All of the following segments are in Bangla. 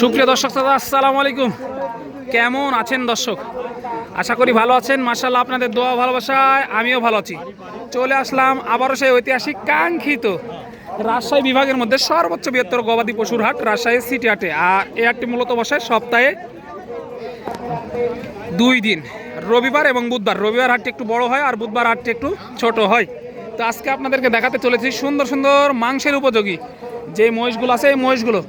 সুপ্রিয় দর্শক দাদা আসসালামু আলাইকুম। কেমন আছেন দর্শক? আশা করি ভালো আছেন। মার্শাল্লাহ আপনাদের দোয়া ভালোবাসায় আমিও ভালো আছি। চলে আসলাম আবারও সেই ঐতিহাসিক কাঙ্ক্ষিত রাজশাহী বিভাগের মধ্যে সর্বোচ্চ বৃহত্তর গবাদি পশুর হাট রাজশাহী সিটি হাটে। আর এই হাটটি মূলত বসে সপ্তাহে দুই দিন, রবিবার এবং বুধবার। রবিবার হাটটি একটু বড় হয় আর বুধবার হাটটি একটু ছোট হয়। তো আজকে আপনাদেরকে দেখাতে চলেছি সুন্দর সুন্দর মাংসের উপযোগী যে মহিষগুলো আছে, এই মহিষগুলো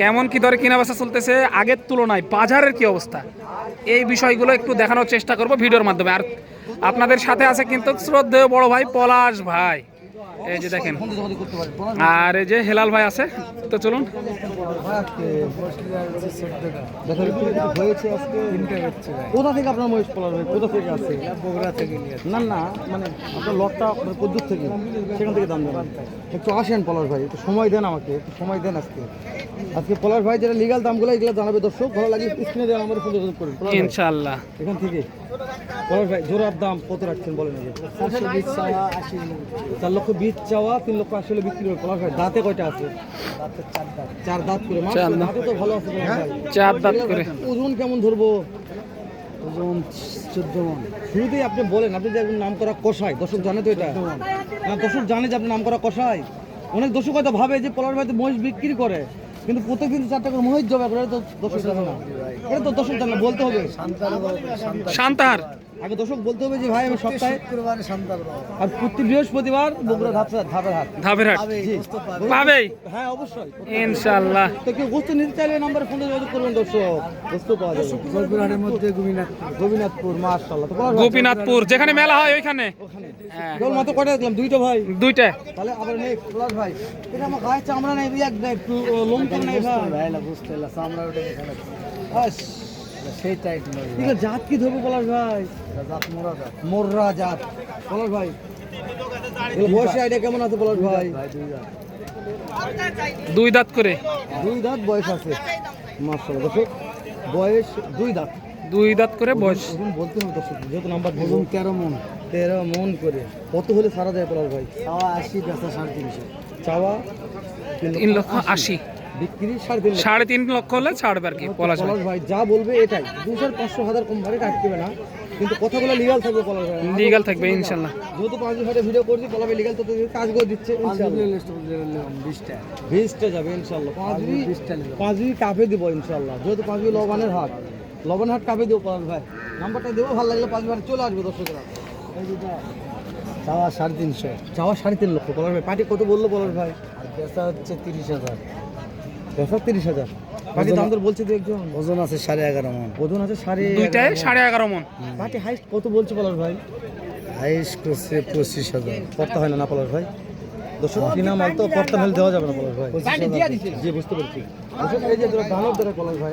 কেমন কি দরে কেনা বেচা চলতেছে, আগের তুলনায় বাজারের কি অবস্থা? এই বিষয়গুলো একটু দেখানোর চেষ্টা করব ভিডিওর মাধ্যমে। আর আপনাদের সাথে আছে কিন্তু শ্রদ্ধেয় বড় ভাই পলাশ ভাই। এই যে দেখেন। আর এই যে হেলাল ভাই আছে তো চলুন। কোথা থেকে আপনার মহিষ পলার ভাই? কোথা থেকে আছে? বগুড়া থেকে না না মানে আপনার লটটা কদ্দূর থেকে। সেখান থেকে দাম দেবেন। একটু আসেন পলাশ ভাই একটু সময় দেন আমাকে একটু সময় দেন আজকে। আজকে পলাশ ভাই যেটা লিগাল দামগুলো এগুলো জানাবে দর্শক ভালো লাগে স্ক্রিনে দেওয়া আমার ফোন যোগাযোগ করুন পলাশ ইনশাল্লাহ এখান থেকে। পলাশ ভাই জোড়ার দাম কত রাখছেন বলেন চার লক্ষ বিশ চাওয়া তিন লক্ষ আশি হলে বিক্রি হবে। পলাশ ভাই দাঁতে কয়টা আছে? চার দাঁত করে। দাঁত। তো ভালো আছে চার দাঁত করে। ওজন কেমন ধরবো? ওজন চোদ্দ মন। শুরুতেই আপনি বলেন আপনি যে একজন নাম করা কষাই দর্শক জানে তো এটা। না দর্শক জানে যে আপনি নাম করা কষাই অনেক দর্শক হয়তো ভাবে যে পলার ভাইতে মহিষ বিক্রি করে কিন্তু প্রত্যেক দিন চার টাকা মহিষ জবা করে তো দর্শক জানে না। এটা তো দর্শক জানে বলতে হবে। শান্তাহার আগে দর্শক বলতে হবে যে ভাই আমি সপ্তাহে শুক্রবারে আর প্রতি বৃহস্পতিবার বগুড়া ধাপের হাট। ধাপের হাট। পাবেই হ্যাঁ অবশ্যই। ইনশাল্লাহ তো কেউ গোস্ত নিতে চাইলে নাম্বারে ফোনে যোগাযোগ করবেন দর্শক। গোস্ত পাওয়া যাবে। বগুড়ার মধ্যে গুমিনাথ গোবিনাথপুর মাশাআল্লাহ। তো গোপীনাথপুর যেখানে মেলা হয় ওইখানে। ওখানে। হ্যাঁ। কেবল মাত্র কয়টা দেখলাম? দুইটা ভাই। দুইটা। তাহলে আবার নেই পলাশ ভাই। এটা আমার গায়ে চামড়া নেই দেয় একটু লোম কেমন নেই ভাই। বুঝতে চামড়া দেখা নয় এগুলো জাত কি ধরবো পলাশ ভাই? জাত মোরা জাত। মোররা জাত। পলাশ ভাই এগুলো বয়সে আইডিয়া কেমন আছে পলাশ ভাই? ভাই দুই দাঁত করে? দুই দাঁত বয়স আছে। মাশাআল্লাহ দর্শক বয়স দুই দাঁত। দুই দাঁত করে বয়স। বলতে হবে দর্শক যেহেতু নাম্বার ওজন তেরো মন। তেরো মন করে। কত হলে সারা যায় পলাশ ভাই? চাওয়া আশি বেচা সাড়ে তিনশো চাওয়া তিন লক্ষ আশি। বিক্রি সাড়ে তিন লক্ষ। সাড়ে তিন লক্ষ হলে ছাড়বে আর কি পলাশ ভাই। পলাশ ভাই যা বলবে এটাই। দুশো পাঁচশো হাজার কম ভাবে কাটবে না। কিন্তু কথাগুলো লিগাল থাকবে পলাশ ভাই। লিগাল থাকবে ইনশাল্লাহ। যেহেতু পাঁচ হাজার ভিডিও করছি পলাশ ভাই লিগাল তো কাজ করে দিচ্ছে বিশটা। বিশটা যাবে ইনশাল্লাহ। পাঁচ পাঁচ কাপে দিব ইনশাল্লাহ। যেহেতু পাঁচ বিঘি লবণের হাট। লবণ হাট কাপে দেবো পলাশ ভাই। নাম্বারটা দেবো ভালো লাগলে পাঁচ বিঘি চলে আসবে দর্শকরা। চাওয়া সাড়ে তিনশো। যাওয়া সাড়ে তিন লক্ষ পলাশ ভাই। পার্টি কত বলল পলাশ ভাই? আর বেচা হচ্ছে তিরিশ হাজার। পেশা তিরিশ হাজার। পার্টি দাম দর বলছে দু একজন। ওজন আছে সাড়ে এগারো মন। ওজন আছে সাড়ে দুইটায় সাড়ে এগারো মন। পার্টি হাইস্ট কত বলছে পলাশ ভাই? হাইস করছে পঁচিশ হাজার। পড়তে হয় না না পলাশ ভাই? দর্শক কিনা মাল তো পড়তে হলে দেওয়া যাবে না পলাশ ভাই। জি বুঝতে পারছি। দর্শক এই যে দুটো দানব ধরে পলাশ ভাই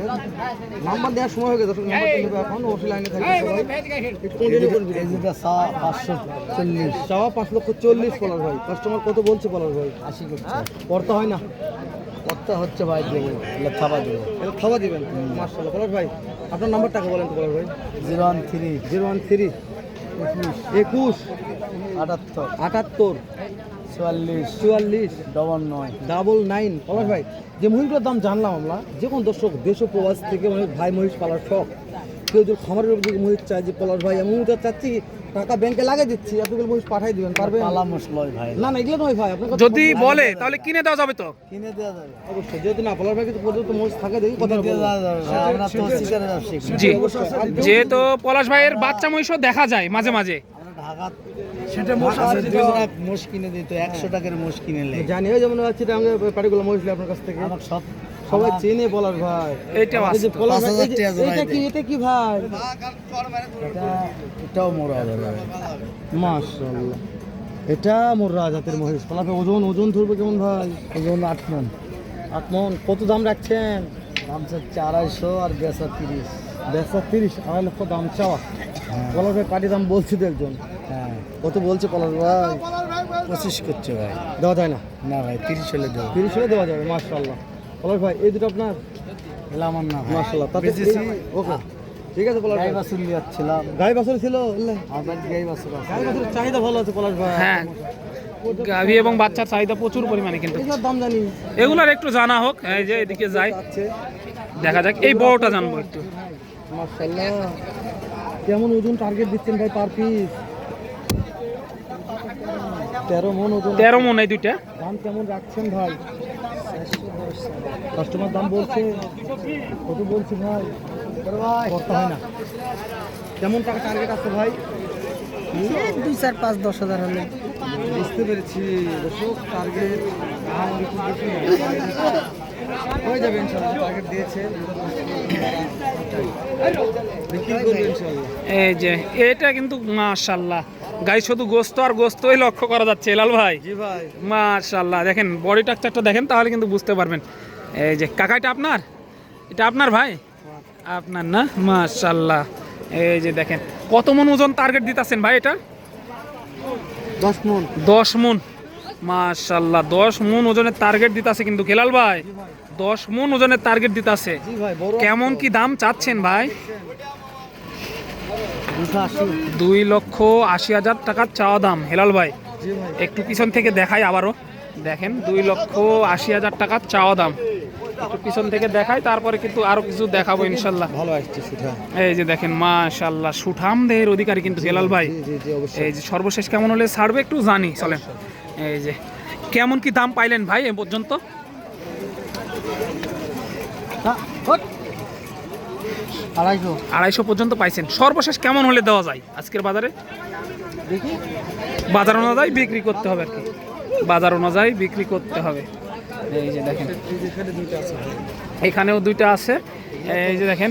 নাম্বার দেওয়ার সময় হয়ে গেছে দর্শক নাম্বার দেবে এখন। ওসি লাইনে থাকবে করবি। এই চাওয়া পাঁচশো চল্লিশ। চাওয়া পাঁচ লক্ষ চল্লিশ পলাশ ভাই। কাস্টমার কত বলছে পলাশ ভাই? আশি করছে। পড়তে হয় না। কত হচ্ছে ভাই দেবো এগুলো থাবা দেবো এটা খাওয়া দিবেন মার্শাল্লাহ পলাশ ভাই আপনার নাম্বারটাকে বলেন তো পলাশ ভাই। Zero one three. Zero one three. একুশ। আটাত্তর। আটাত্তর। চুয়াল্লিশ। চুয়াল্লিশ। ডবল নয়। Double nine. পলাশ ভাই যে মহিষগুলোর দাম জানলাম আমরা যে কোনো দর্শক দেশ ও প্রবাস থেকে অনেক ভাই মহিষ পালার শখ। কেউ যদি খামারের মহিষ চায় যে পলাশ ভাই মহিষটা চাচ্ছি টাকা ব্যাংকে লাগিয়ে দিচ্ছি আপনি মহিষ পাঠাই দিবেন পারবেন? পালা মশলয় ভাই। না না এগুলো নয় ভাই যদি বলে তাহলে কিনে দেওয়া যাবে তো? কিনে দেওয়া যাবে। অবশ্যই যেহেতু না পলাশ ভাই পর্যন্ত মহিষ থাকে দেখি কথা দেওয়া যাবে আমরা তো শিকারের জি। যেহেতু পলাশ ভাইয়ের বাচ্চা মহিষও দেখা যায় মাঝে মাঝে। সেটা মোষ আছে মোষ কিনে দিত একশো টাকার মোষ কিনে জানি যেমন আমি পাটিগুলো মহিষ আপনার কাছ থেকে। আমার সব সবাই চেনে পলাশ ভাই। আছে পলাশ জোড়া এটা কি এটা কি ভাই? এটাও ভাই। মাশাআল্লাহ। এটা মোর রাজাতের মহিষ। পলাশ ভাই ওজন ওজন ধরবে কেমন ভাই? ওজন আট মন। আট মন? কত দাম রাখছেন? দাম চাচ্ছে আড়াইশো আর বেচা তিরিশ। দেড়শো তিরিশ? আড়াই লক্ষ দাম চাওয়া। পলাশ ভাই পাটি দাম বলছি তো একজন। হ্যাঁ কত বলছে পলাশ ভাই। পঁচিশ করছে ভাই। দেওয়া যায় না? না ভাই তিরিশ হলে দেবো। তিরিশ হলে দেওয়া যাবে মাশাআল্লাহ। পলাশ ভাই এই দুটো আপনার? এলা আমার না ভাই। মাশাআল্লাহ তাতে ওকে ঠিক আছে পলাশ গাই ভাই বাছুর যাচ্ছিলাম। গাই বাছুর ছিল আমার গাই বাছুর আছে। গাই বাছুরের চাহিদা ভালো আছে পলাশ ভাই। হ্যাঁ গাভী এবং বাচ্চার চাহিদা প্রচুর পরিমাণে কিন্তু। এগুলোর দাম জানি। এগুলার একটু জানা হোক এই যে এদিকে যাই। দেখা যাক এই বড়টা জানব একটু। মাশাআল্লাহ। কেমন ওজন টার্গেট দিচ্ছেন ভাই পার পিস তেরো মন ওজন তেরো মন এই দুইটা। দাম কেমন রাখছেন ভাই? কাস্টমার দাম বলছে কত বলছে ভাই? করতে হয় না। কেমন টাকা টার্গেট আছে ভাই? দুই চার পাঁচ দশ হাজার হলে। বুঝতে পেরেছি দর্শক টার্গেট হয়ে যাবে ইনশাল্লাহ টার্গেট দিয়েছে। এই যে এটা কিন্তু মাশাল্লাহ। গাই শুধু গোস্ত আর গোস্তই লক্ষ্য করা যাচ্ছে লাল ভাই। জি ভাই। মাশাল্লাহ দেখেন বডি টাকচারটা দেখেন তাহলে কিন্তু বুঝতে পারবেন। এই যে কাকা এটা আপনার? এটা আপনার ভাই? আপনার না? মাশাল্লাহ এই যে দেখেন কত মন ওজন টার্গেট দিতেছেন ভাই এটা? দশ মন। দশ মন। মাশাল্লাহ দশ মন ওজনের টার্গেট দিতাছে কিন্তু খেলাল ভাই। দশ মন ওজনের টার্গেট দিতাছে। কেমন কি দাম চাচ্ছেন ভাই? দুই লক্ষ আশি হাজার টাকার চাওয়া দাম। হেলাল ভাই একটু পিছন থেকে দেখাই আবারও। দেখেন দুই লক্ষ আশি হাজার টাকার চাওয়া দাম। একটু পিছন থেকে দেখাই তারপরে কিন্তু আরও কিছু দেখাবো ইনশাল্লাহ। ভালো আসছে এই যে দেখেন মাশাল্লাহ সুঠাম দেহের অধিকারী কিন্তু হেলাল ভাই। জি জি জি অবশ্যই। এই যে সর্বশেষ কেমন হলে ছাড়বে একটু জানি চলেন। এই যে কেমন কি দাম পাইলেন ভাই এ পর্যন্ত? আড়াইশো। আড়াইশো পর্যন্ত পাইছেন। সর্বশেষ কেমন হলে দেওয়া যায় আজকের বাজারে? দেখি। বাজার অনুযায়ী বিক্রি করতে হবে আর কি। বাজার অনুযায়ী বিক্রি করতে হবে। এই যে দেখেন। এখানেও দুইটা আছে। এই যে দেখেন।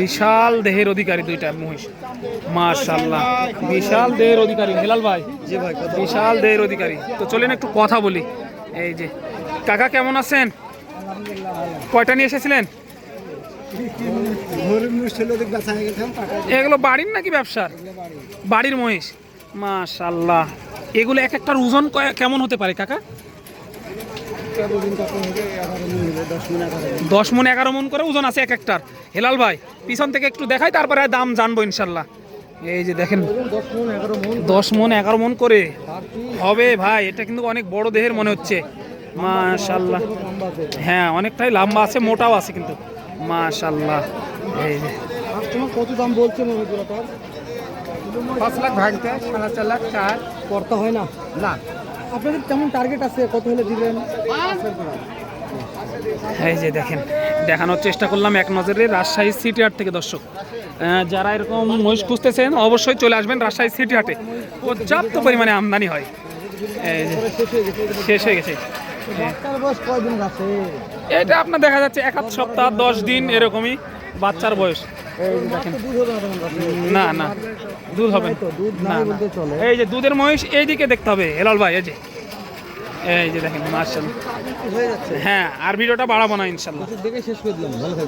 বিশাল দেহের অধিকারী দুইটা মহিষ। মাশাল্লাহ বিশাল দেহের অধিকারী। হেলাল ভাই। ভাই বিশাল দেহের অধিকারী। তো চলেন একটু কথা বলি। এই যে কাকা কেমন আছেন? কয়টা নিয়ে এসেছিলেন? এগুলো বাড়ির নাকি ব্যবসার? বাড়ির মহিষ। মাশাল্লাহ এগুলো এক একটার ওজন কেমন হতে পারে, কাকা? দশ মন, এগারো মন করে ওজন আছে এক একটার। হেলাল ভাই, পিছন থেকে একটু দেখাই, তারপরে দাম জানব ইনশাল্লাহ এই যে দেখেন, দশ মন, এগারো মন করে। হবে ভাই, এটা কিন্তু অনেক বড় দেহের মনে হচ্ছে। মাশাল্লাহ হ্যাঁ অনেকটাই লম্বা আছে, মোটাও আছে কিন্তু। মাশাল্লাহ এই যে। কত দাম বলছে মনে পাঁচ লাখ ভাঙতে সাড়ে চার লাখ চার। করতে হয় না? না। আপনাদের কেমন টার্গেট আছে? কত হলে দিবেন? এই যে দেখেন দেখানোর চেষ্টা করলাম এক নজরে রাজশাহী সিটি হাট থেকে দর্শক। যারা এরকম মহিষ খুঁজতেছেন অবশ্যই চলে আসবেন রাজশাহী সিটি হাটে। পর্যাপ্ত পরিমাণে আমদানি হয়। শেষ হয়ে গেছে। এটা আপনার দেখা যাচ্ছে এক আধ সপ্তাহ, দশ দিন এরকমই বাচ্চার বয়স না না, দুধ হবে না। এই যে দুধের মহিষ এইদিকে দেখতে হবে, হেলাল ভাই, এই যে এই যে দেখেন মার্শাল হ্যাঁ আর ভিডিওটা বাড়াবো না ইনশাল্লাহ।